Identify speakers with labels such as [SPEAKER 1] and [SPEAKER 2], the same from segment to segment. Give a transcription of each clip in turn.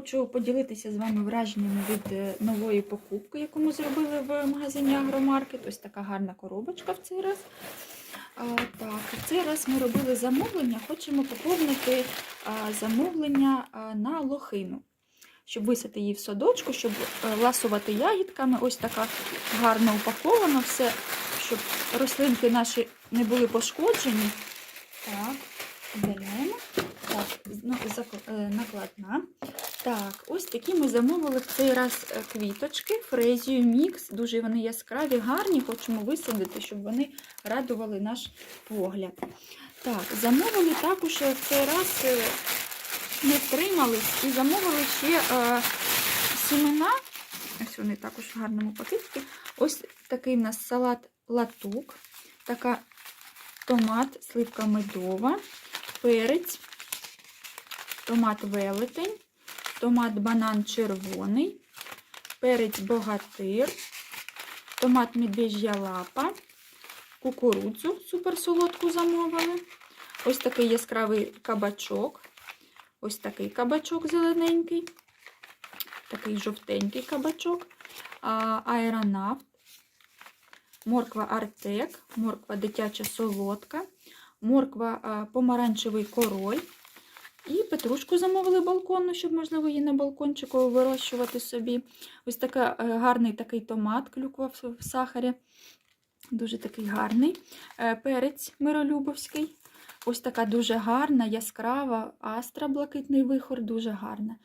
[SPEAKER 1] хочу поділитися з вами враженнями від е, нової покупки, яку ми зробили в магазині Агромаркет. Ось така гарна коробочка в цей раз. Так, в цей раз ми робили замовлення, хочемо поповнити замовлення на лохину, щоб висити її в садочку, щоб е, ласувати ягідками. Ось така гарно упаковано все, щоб рослинки наші не були пошкоджені. Так, видаляємо. Так, е, накладна. Так, ось такі ми замовили в цей раз е, квіточки, фрезію мікс. Дуже вони яскраві, гарні. Хочемо висадити, щоб вони радували наш погляд. Так, замовили також е, в цей раз не втримались і замовили ще е, сімена. Ось вони також в гарному пакетику. Ось такий в нас салат латук, така томат, сливка медова, перець, томат велетень, томат банан червоний, перець богатир, томат медвежья лапа, кукурудзу суперсолодку замовили. Ось такий яскравий кабачок. Ось такий кабачок зелененький, такий жовтенький кабачок, аеронавт, морква артек, морква дитяча солодка, морква помаранчевий король. І петрушку замовили балконну, щоб, можливо, її на балкончику вирощувати собі. Ось така, е, гарний такий томат, клюква в, в сахарі. Дуже такий гарний. Е, Перець миролюбовський. Ось така дуже гарна, яскрава астра, блакитний вихор, дуже гарна.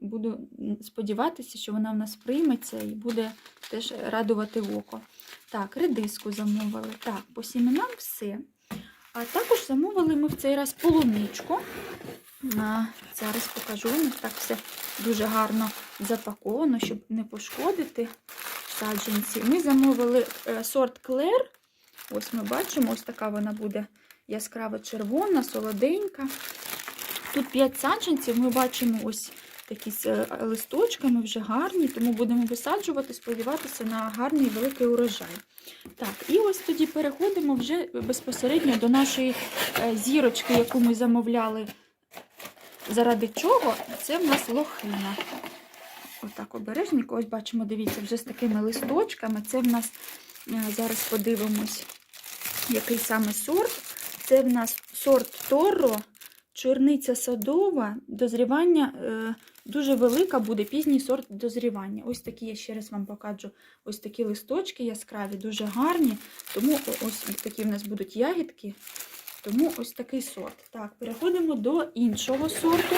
[SPEAKER 1] Буду сподіватися, що вона в нас прийметься і буде теж радувати око. Так, редиску замовили. Так, по сіменам все. А також замовили ми в цей раз полуничку. А, зараз покажу. У так все дуже гарно запаковано, щоб не пошкодити саджанці. Ми замовили е, сорт Клер. Ось ми бачимо, ось така вона буде яскраво червона, солоденька. Тут 5 саджанців, ми бачимо ось такі з е, листочками, вже гарні, тому будемо висаджувати, сподіватися на гарний великий урожай. Так, і ось тоді переходимо вже безпосередньо до нашої е, зірочки, яку ми замовляли. Заради чого? Це в нас лохина. Отак обережненько. Ось бачимо, дивіться, вже з такими листочками. Це в нас, е, зараз подивимось, який саме сорт. Це в нас сорт Торро, чорниця садова, дозрівання е, дуже велика буде, пізній сорт дозрівання. Ось такі, я ще раз вам покажу, ось такі листочки яскраві, дуже гарні. Тому ось такі в нас будуть ягідки. Тому ось такий сорт. Так, переходимо до іншого сорту.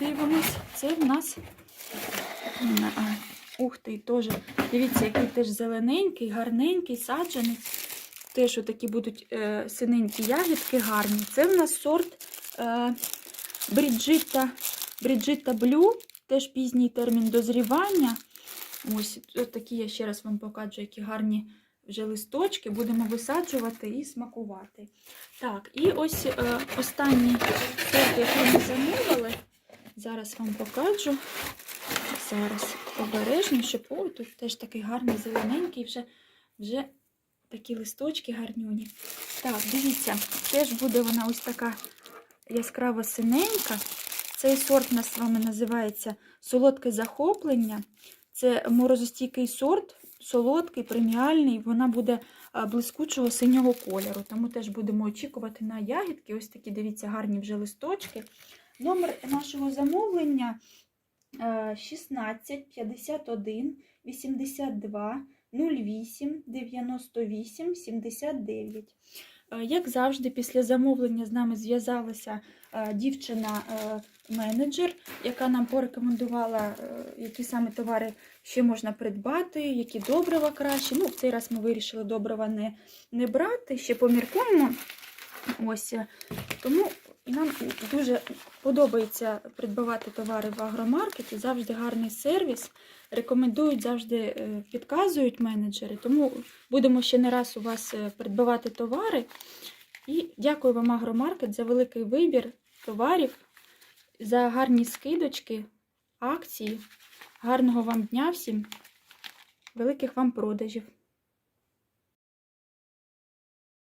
[SPEAKER 1] Дивимось, це в нас. Ух ти, теж. Дивіться, який теж зелененький, гарненький, саджаний. Теж отакі будуть е, синенькі ягідки гарні. Це в нас сорт е, Бріджита, Бріджита Блю, теж пізній термін дозрівання. Ось от такі я ще раз вам покажу, які гарні вже листочки. Будемо висаджувати і смакувати. Так, і ось е, останній сорт, який ми замовили. Зараз вам покажу. Зараз обережно, щоб о, тут теж такий гарний зелененький, вже, вже такі листочки гарнюні. Так, дивіться, теж буде вона ось така яскраво синенька. Цей сорт у нас з вами називається солодке захоплення. Це морозостійкий сорт, солодкий, преміальний. Вона буде блискучого синього кольору. Тому теж будемо очікувати на ягідки. Ось такі, дивіться, гарні вже листочки. Номер нашого замовлення е, 16 51 82 08 98 79. Е, Як завжди, після замовлення з нами зв'язалася е, дівчина-менеджер, яка нам порекомендувала, е, які саме товари ще можна придбати, які добрива краще. Ну, в цей раз ми вирішили добрива не, не брати, ще поміркуємо. Ось, е, тому дуже подобається придбавати товари в агромаркеті, завжди гарний сервіс. Рекомендують, завжди е, підказують менеджери. Тому будемо ще не раз у вас е, придбавати товари. І дякую вам, агромаркет, за великий вибір товарів, за гарні скидочки, акції. Гарного вам дня всім, великих вам продажів!